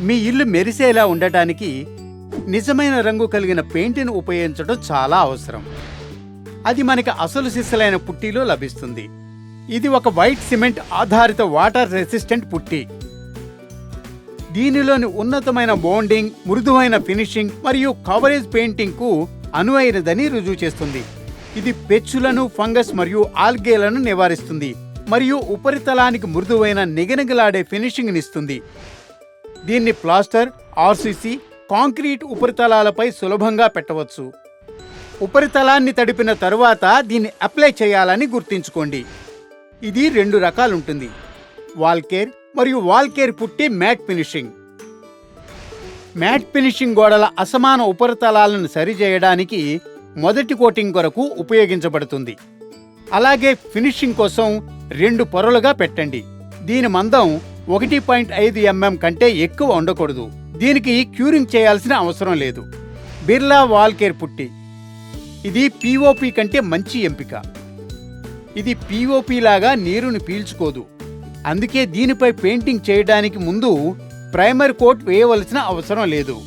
మీ ఇల్లు మెరిసేలా ఉండటానికి నిజమైన రంగు కలిగిన పెయింట్ను ఉపయోగించడం చాలా అవసరం. అది మనకి అసలు సిస్సలైన పుట్టిలో లభిస్తుంది. ఇది ఒక వైట్ సిమెంట్ ఆధారిత వాటర్ రెసిస్టెంట్ పుట్టి. దీనిలోని ఉన్నతమైన బోండింగ్ మృదువైన ఫినిషింగ్ మరియు కవరేజ్ పెయింటింగ్కు అనువైనదని రుజువు చేస్తుంది. ఇది పెచ్చులను ఫంగస్ మరియు ఆల్గేలను నివారిస్తుంది మరియు ఉపరితలానికి మృదువైన నిగనిగలాడే ఫినిషింగ్నిస్తుంది దీన్ని ప్లాస్టర్ ఆర్సీసీ కాంక్రీట్ ఉపరితలాలపై సులభంగా పెట్టవచ్చు. ఉపరితలాన్ని తడిపిన తరువాత దీన్ని అప్లై చేయాలని గుర్తుంచుకోండి. ఇది రెండు రకాలుంటుంది. వాల్కేర్ మరియు Walcare putty matt finishing. Matt finishing గోడల అసమాన ఉపరితలాలను సరిచేయడానికి మొదటి కోటింగ్ కొరకు ఉపయోగించబడుతుంది. అలాగే ఫినిషింగ్ కోసం రెండు పొరలుగా పెట్టండి. దీని మందం ఒకటి పాయింట్ ఐదు ఎంఎం కంటే ఎక్కువ ఉండకూడదు. దీనికి క్యూరింగ్ చేయాల్సిన అవసరం లేదు. బిర్లా వాల్కేర్ పుట్టి. ఇది పిఓపి కంటే మంచి ఎంపిక. ఇది పిఓపి లాగా నీరుని పీల్చుకోదు. అందుకే దీనిపై పెయింటింగ్ చేయడానికి ముందు ప్రైమర్ కోట్ వేయవలసిన అవసరం లేదు.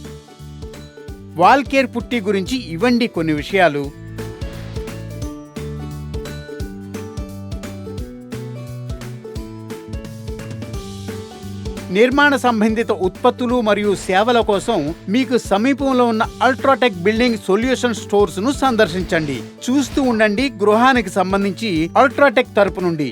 వాల్కేర్ పుట్టి గురించి ఇవ్వండి కొన్ని విషయాలు. నిర్మాణ సంబంధిత ఉత్పత్తులు మరియు సేవల కోసం మీకు సమీపంలో ఉన్న అల్ట్రాటెక్ బిల్డింగ్ సొల్యూషన్ స్టోర్స్ను సందర్శించండి. చూస్తూ ఉండండి గృహానికి సంబంధించి అల్ట్రాటెక్ తరపు నుండి.